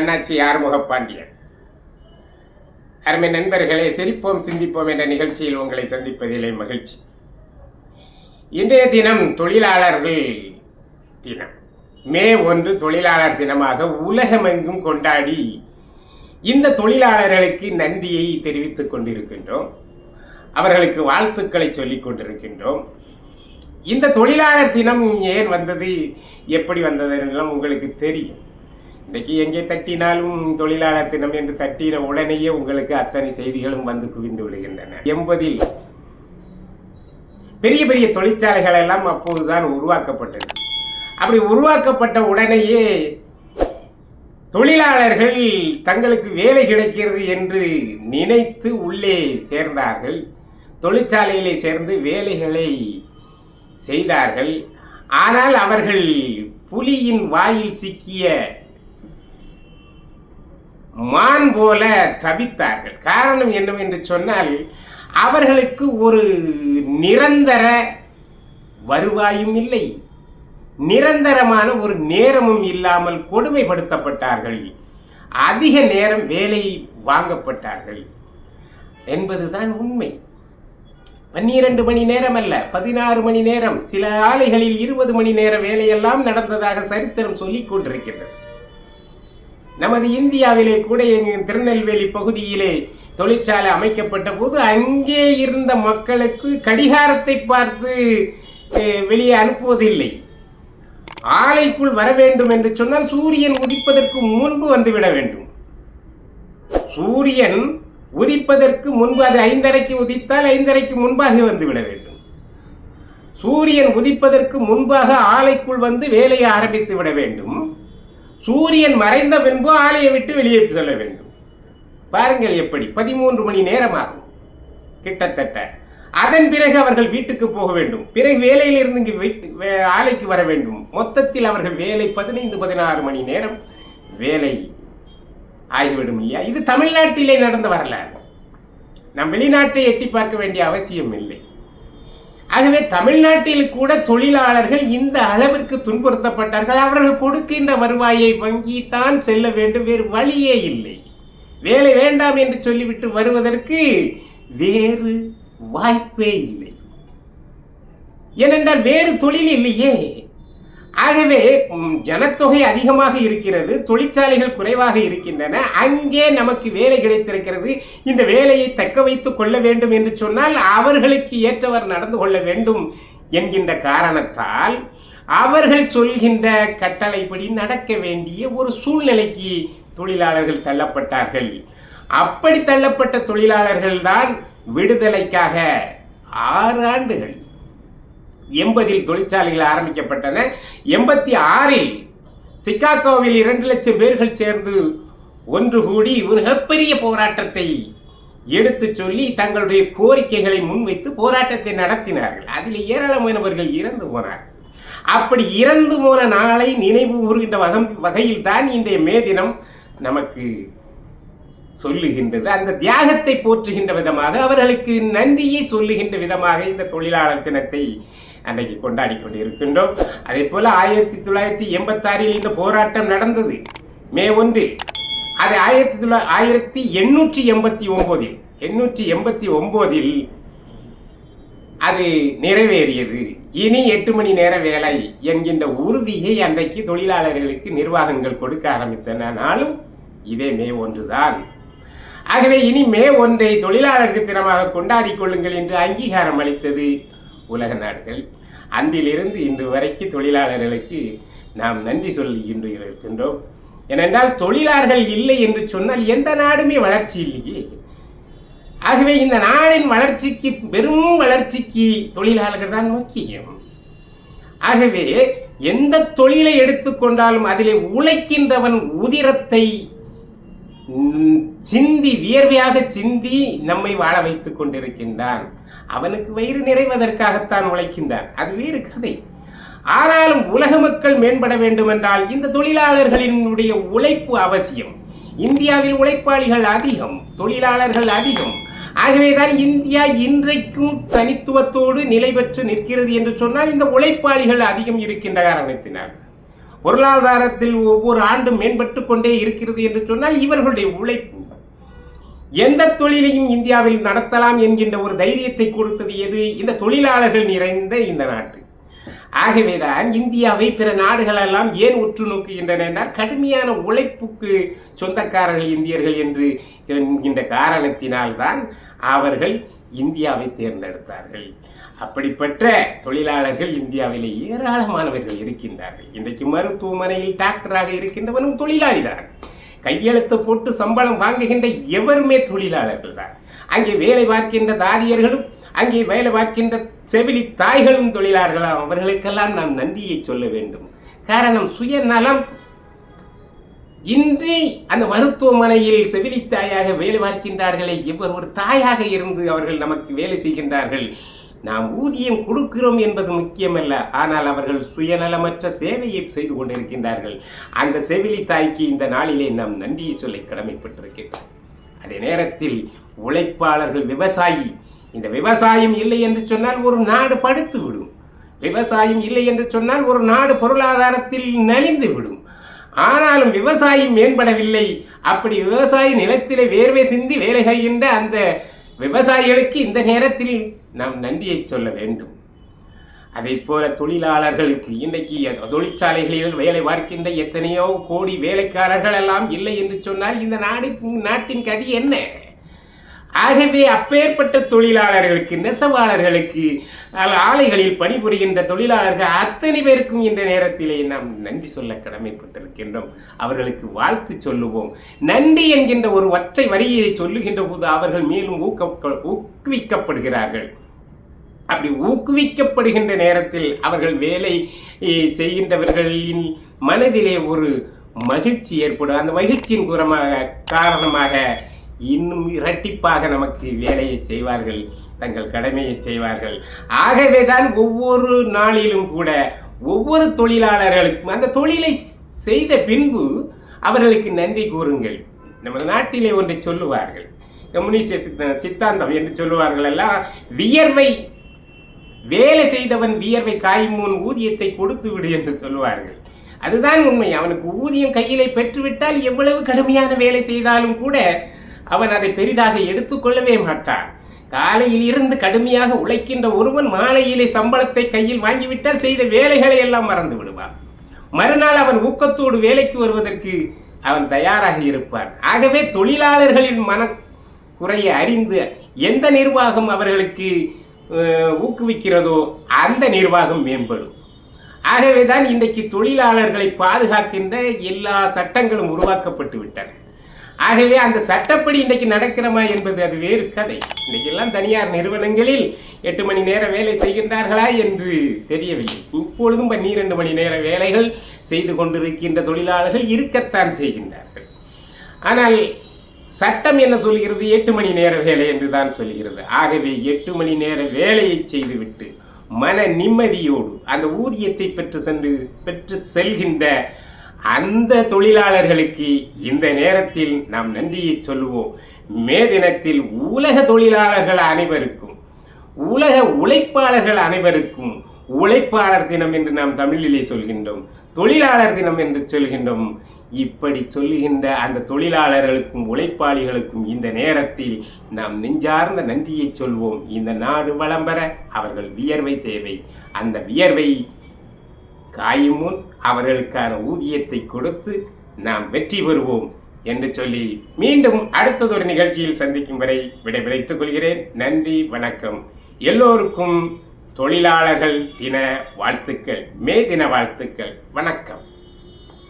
அண்ணாச்சி ஆறுமுகப்பாண்டியன். அருமை நண்பர்களே சிரிப்போம் சிந்திப்போம் என்ற நிகழ்ச்சியில் உங்களை சந்திப்பதிலே மகிழ்ச்சி. இன்றைய தினம் தொழிலாளர்கள் தினம். மே ஒன்று தொழிலாளர் தினமாக உலகமெங்கும் கொண்டாடி இந்த தொழிலாளர்களுக்கு நன்றியை தெரிவித்துக் கொண்டிருக்கின்றோம். அவர்களுக்கு வாழ்த்துக்களை சொல்லிக் கொண்டிருக்கின்றோம். இந்த தொழிலாளர் தினம் ஏன் வந்தது எப்படி வந்தது என்றெல்லாம் உங்களுக்கு தெரியும். இன்னைக்கு எங்கே தட்டினாலும் தொழிலாளர் தினம் என்று தட்டின உடனேயே உங்களுக்கு அத்தனை செய்திகளும் வந்து குவிந்து விடுகின்றன. எண்பதில் பெரிய பெரிய தொழிற்சாலைகள் எல்லாம் அப்போதுதான் உருவாக்கப்பட்டது. அப்படி உருவாக்கப்பட்ட உடனேயே தொழிலாளர்கள் தங்களுக்கு வேலை கிடைக்கிறது என்று நினைத்து உள்ளே சேர்ந்தார்கள். தொழிற்சாலையிலே சேர்ந்து வேலைகளை செய்தார்கள். ஆனால் அவர்கள் புலியின் வாயில் சிக்கிய மான் போல தவித்தார்கள். காரணம் என்னவென்று சொன்னால் அவர்களுக்கு ஒரு நிரந்தர வருவாயும் இல்லை. நிரந்தரமான ஒரு நேரமும் இல்லாமல் கொடுமைப்படுத்தப்பட்டார்கள். அதிக நேரம் வேலை வாங்கப்பட்டார்கள் என்பதுதான் உண்மை. பன்னிரண்டு மணி நேரம் அல்ல பதினாறு மணி நேரம். சில ஆலைகளில் இருபது மணி நேர வேலையெல்லாம் நடந்ததாக சரித்திரம் சொல்லிக் கொண்டிருக்கின்றது. நமது இந்தியாவிலே கூட எங்கள் திருநெல்வேலி பகுதியிலே தொழிற்சாலை அமைக்கப்பட்ட போது அங்கே இருந்த மக்களுக்கு கடிகாரத்தை பார்த்து வெளியே அனுப்புவதில்லை. ஆலைக்குள் வர வேண்டும் என்று சொன்னால் சூரியன் உதிப்பதற்கு முன்பு வந்துவிட வேண்டும். சூரியன் உதிப்பதற்கு முன்பு அது ஐந்தரைக்கு உதித்தால் ஐந்தரைக்கு முன்பாக வந்துவிட வேண்டும். சூரியன் உதிப்பதற்கு முன்பாக ஆலைக்குள் வந்து வேலையை ஆரம்பித்து விட வேண்டும். சூரியன் மறைந்த பின்பு ஆலையை விட்டு வெளியே செல்ல வேண்டும். பாருங்கள் எப்படி பதிமூன்று மணி நேரமாகும். கிட்டத்தட்ட. அதன் பிறகு அவர்கள் வீட்டுக்கு போக வேண்டும். பிறகு வேலையிலிருந்து இங்கு வே- ஆலைக்கு வர வேண்டும். மொத்தத்தில் அவர்கள் வேலை பதினைந்து பதினாறு மணி நேரம். வேலை ஆகிவிடும் இல்லையா? இது தமிழ்நாட்டிலே நடந்த வரலாறு. நம் வெளிநாட்டை எட்டி பார்க்க வேண்டிய அவசியம் இல்லை ஆகவே தமிழ்நாட்டில் கூட தொழிலாளர்கள் இந்த அளவிற்கு துன்புறுத்தப்பட்டார்கள். அவர்கள் கொடுக்கின்ற வருவாயை வங்கித்தான் செல்ல வேண்டும். வேறு வழியே இல்லை. வேலை வேண்டாம் என்று சொல்லிவிட்டு வருவதற்கு வேறு வாய்ப்பே இல்லை. ஏனென்றால் வேறு தொழில் இல்லையே. ஆகவே ஜனத்தொகை அதிகமாக இருக்கிறது தொழிற்சாலைகள் குறைவாக இருக்கின்றன அங்கே நமக்கு வேலை கிடைத்திருக்கிறது. இந்த வேலையை தக்க வைத்துக் கொள்ள வேண்டும் என்று சொன்னால் அவர்களுக்கு ஏற்றவர் நடந்து கொள்ள வேண்டும் என்கின்ற காரணத்தால் அவர்கள் சொல்கின்ற கட்டளைப்படி நடக்க வேண்டிய ஒரு சூழ்நிலைக்கு தொழிலாளர்கள் தள்ளப்பட்டார்கள். அப்படி தள்ளப்பட்ட தொழிலாளர்கள்தான் விடுதலைக்காக ஆறு ஆண்டுகள் எண்பதில் தொழிற்சாலைகள் ஆரம்பிக்கப்பட்டன. எண்பத்தி ஆறில் சிக்காகோவில் இரண்டு லட்சம் பேர்கள் சேர்ந்து ஒன்று கூடி ஒரு மிகப்பெரிய போராட்டத்தை எடுத்து சொல்லி தங்களுடைய கோரிக்கைகளை முன்வைத்து போராட்டத்தை நடத்தினார்கள். அதில் ஏராளமானவர்கள் இறந்து போனார்கள். அப்படி இறந்து போன நாளை நினைவு கூறுகின்ற வகம் வகையில் தான் இன்றைய மே தினம் நமக்கு சொல்லுகின்றது. அந்த தியாகத்தை போற்றுகின்ற விதமாக அவர்களுக்கு நன்றியை சொல்லுகின்ற விதமாக இந்த தொழிலாளர் தினத்தை அன்றைக்கு கொண்டாடி கொண்டிருக்கின்றோம். அதே போல ஆயிரத்தி தொள்ளாயிரத்தி எண்பத்தாறில் இந்த போராட்டம் நடந்தது. மே ஒன்றில். அது ஆயிரத்தி தொள்ளா ஆயிரத்தி எண்ணூற்றி எண்பத்தி ஒன்பதில் எண்ணூற்றி எண்பத்தி ஒம்போதில் அது நிறைவேறியது. இனி எட்டு மணி நேர வேலை என்கின்ற உறுதியை அன்றைக்கு தொழிலாளர்களுக்கு நிர்வாகங்கள் கொடுக்க ஆரம்பித்தனாலும் இதே மே ஒன்றுதான் ஆகவே இனி மே ஒன்றை தொழிலாளர்கள் தினமாக கொண்டாடி கொள்ளுங்கள் என்று அங்கீகாரம் அளித்தது உலக நாடுகள். அன்றிலிருந்து இன்று வரைக்கும் தொழிலாளர்களுக்கு நாம் நன்றி சொல்லுகின்ற இருக்கின்றோம். ஏனென்றால் தொழிலாளர்கள் இல்லை என்று சொன்னால் எந்த நாடுமே வளர்ச்சி இல்லையே. ஆகவே இந்த நாடின் வளர்ச்சிக்கு பெரும் வளர்ச்சிக்கு தொழிலாளர்கள் தான் முக்கியம். ஆகவே எந்த தொழிலை எடுத்துக்கொண்டாலும் அதிலே உழைக்கின்றவன் உதிரத்தை சிந்தி வியர்வையாக சிந்தி நம்மை வாழ வைத்துக் கொண்டிருக்கின்றான். அவனுக்கு வயிறு நிறைவதற்காகத்தான் உழைக்கின்றான். அது வேறு கதை. ஆனாலும் உலக மக்கள் மேம்பட வேண்டுமென்றால் இந்த தொழிலாளர்களினுடைய உழைப்பு அவசியம். இந்தியாவில் உழைப்பாளிகள் அதிகம் தொழிலாளர்கள் அதிகம். ஆகவேதான் இந்தியா இன்றைக்கும் தனித்துவத்தோடு நிலை பெற்று நிற்கிறது என்று சொன்னால் இந்த உழைப்பாளிகள் அதிகம் இருக்கின்ற காரணத்தினால். பொருளாதாரத்தில் ஒவ்வொரு ஆண்டும் மேம்பட்டு கொண்டே இருக்கிறது என்று சொன்னால் இவர்களுடைய உழைப்பு. எந்த தொழிலையும் இந்தியாவில் நடத்தலாம் என்கின்ற ஒரு தைரியத்தை கொடுத்தது எது? இந்த தொழிலாளர்கள் நிறைந்த இந்த நாட்டு ஆகவேதான் இந்தியாவை பிற நாடுகளெல்லாம் ஏன் உற்று நோக்குகின்றன என்றால் கடுமையான உழைப்புக்கு சொந்தக்காரர்கள் இந்தியர்கள் என்று என்கின்ற காரணத்தினால்தான் அவர்கள் இந்தியாவை தேர்ந்தெடுத்தார்கள். அப்படிப்பட்ட தொழிலாளர்கள் இந்தியாவில் ஏராளமானவர்கள் இருக்கின்றார்கள். இன்றைக்கு மருத்துவமனையில் டாக்டராக இருக்கின்றவனும் தொழிலாளிதான். கையெழுத்து போட்டு சம்பளம் வாங்குகின்ற எவருமே தொழிலாளர்கள் தான். அங்கே வேலை பார்க்கின்ற தாதியர்களும் அங்கே வேலை பார்க்கின்ற செவிலி தாய்களும் தொழிலாளர்களாம். அவர்களுக்கெல்லாம் நாம் நன்றியை சொல்ல வேண்டும். காரணம் சுயநலம் இன்றி அந்த மருத்துவமனையில் செவிலித்தாயாக வேலை பார்க்கின்றார்களே இவர் ஒரு தாயாக இருந்து அவர்கள் நமக்கு வேலை செய்கின்றார்கள். நாம் ஊதியம் கொடுக்கிறோம் என்பது முக்கியமல்ல ஆனால் அவர்கள் சுயநலமற்ற சேவையை செய்து கொண்டிருக்கின்றார்கள். அந்த செவிலி தாய்க்கு இந்த நாளிலே நாம் நன்றியை சொல்ல கடமைப்பட்டிருக்கின்றோம். அதே நேரத்தில் உழைப்பாளர்கள் விவசாயி இந்த விவசாயம் இல்லை என்று சொன்னால் ஒரு நாடு படுத்து விடும் விவசாயம் இல்லை என்று சொன்னால் ஒரு நாடு பொருளாதாரத்தில் நலிந்து விடும் ஆனாலும் விவசாயி மேம்படவில்லை. அப்படி விவசாயி நிலத்திலே வேர்வை சிந்தி வேலை செய்கின்ற அந்த விவசாயிகளுக்கு இந்த நேரத்தில் நாம் நன்றியை சொல்ல வேண்டும். அதை போல தொழிலாளர்களுக்கு இன்றைக்கு தொழிற்சாலைகளில் வேலை பார்க்கின்ற எத்தனையோ கோடி வேலைக்காரர்கள் எல்லாம் இல்லை என்று சொன்னால் இந்த நாடு நாட்டின் கதி என்ன? ஆகவே அப்பேற்பட்ட தொழிலாளர்களுக்கு நெசவாளர்களுக்கு ஆலைகளில் பணிபுரிகின்ற தொழிலாளர்கள் அத்தனை பேருக்கும் இந்த நேரத்திலே நாம் நன்றி சொல்ல கடமைப்பட்டிருக்கின்றோம். அவர்களுக்கு வாழ்த்து சொல்லுவோம். நன்றி என்கின்ற ஒரு ஒற்றை வரியை சொல்லுகின்ற போது அவர்கள் மேலும் ஊக்க ஊக்குவிக்கப்படுகிறார்கள். அப்படி ஊக்குவிக்கப்படுகின்ற நேரத்தில் அவர்கள் வேலை செய்கின்றவர்களின் மனதிலே ஒரு மகிழ்ச்சி ஏற்படும். அந்த மகிழ்ச்சியின் கூறமாக காரணமாக இன்னும் இரட்டிப்பாக நமக்கு வேலையை செய்வார்கள் தங்கள் கடமையை செய்வார்கள். ஆகவே தான் ஒவ்வொரு நாளிலும் கூட ஒவ்வொரு தொழிலாளர்களுக்கும் அந்த தொழிலை செய்த பின்பு அவர்களுக்கு நன்றி கூறுங்கள். நமது நாட்டிலே ஒன்றை சொல்லுவார்கள். கம்யூனிஸ்ட் சித்தாந்தம் என்று சொல்லுவார்கள் எல்லாம் வியர்வை வேலை செய்தவன் வியர்வை காயும் முன் ஊதியத்தை கொடுத்து விடு என்று சொல்லுவார்கள். அதுதான் உண்மை. அவனுக்கு ஊதியம் கையிலே பெற்றுவிட்டால் எவ்வளவு கடுமையான வேலை செய்தாலும் கூட அவன் அதை பெரிதாக எடுத்துக்கொள்ளவே மாட்டான். காலையில் இருந்து கடுமையாக உழைக்கின்ற ஒருவன் மாலையிலே சம்பளத்தை கையில் வாங்கிவிட்டால் செய்த வேலைகளை எல்லாம் மறந்து விடுவான். மறுநாள் அவன் ஊக்கத்தோடு வேலைக்கு வருவதற்கு அவன் தயாராக இருப்பான். ஆகவே தொழிலாளர்களின் மன குறையை அறிந்து எந்த நிர்வாகம் அவர்களுக்கு ஊக்குவிக்கிறதோ அந்த நிர்வாகம் மேம்படும். ஆகவே தான் இன்றைக்கு தொழிலாளர்களை பாதுகாக்கின்ற எல்லா சட்டங்களும் உருவாக்கப்பட்டு விட்டன. ஆகவே அந்த சட்டப்படி இன்றைக்கு நடக்கிறமா என்பது அது வேறு கதை. இன்றைக்கெல்லாம் தனியார் நிறுவனங்களில் எட்டு மணி நேர வேலை செய்கின்றார்களா என்று தெரியவில்லை. இப்பொழுதும் பன்னிரண்டு மணி நேர வேலைகள் செய்து கொண்டிருக்கின்ற தொழிலாளர்கள் இருக்கத்தான் செய்கின்றார்கள். ஆனால் சட்டம் என்ன சொல்கிறது? எட்டு மணி நேர வேலை என்று தான் சொல்கிறது. ஆகவே எட்டு மணி நேர வேலையை செய்துவிட்டு மன நிம்மதியோடு அந்த ஊதியத்தை பெற்று சென்று பெற்று செல்கின்ற அந்த தொழிலாளர்களுக்கு இந்த நேரத்தில் நாம் நன்றியை சொல்லுவோம். மே தினத்தில் உலக தொழிலாளர்கள் அனைவருக்கும் உலக உழைப்பாளர்கள் அனைவருக்கும் உழைப்பாளர் தினம் என்று நாம் தமிழிலே சொல்கின்றோம். தொழிலாளர் தினம் என்று சொல்கின்றோம். இப்படி சொல்லுகின்ற அந்த தொழிலாளர்களுக்கும் உழைப்பாளிகளுக்கும் இந்த நேரத்தில் நாம் நெஞ்சார்ந்த நன்றியை சொல்வோம். இந்த நாடு வளம் பெற அவர்கள் வியர்வை தேவை. அந்த வியர்வை காயும் முன் அவர்களுக்கான ஊதியத்தை கொடுத்து நாம் வெற்றி பெறுவோம் என்று சொல்லி மீண்டும் அடுத்ததொரு நிகழ்ச்சியில் சந்திக்கும் வரை விடைபிடித்துக் கொள்கிறேன். நன்றி வணக்கம். எல்லோருக்கும் தொழிலாளர்கள் தின வாழ்த்துக்கள் மே தின வாழ்த்துக்கள். வணக்கம்.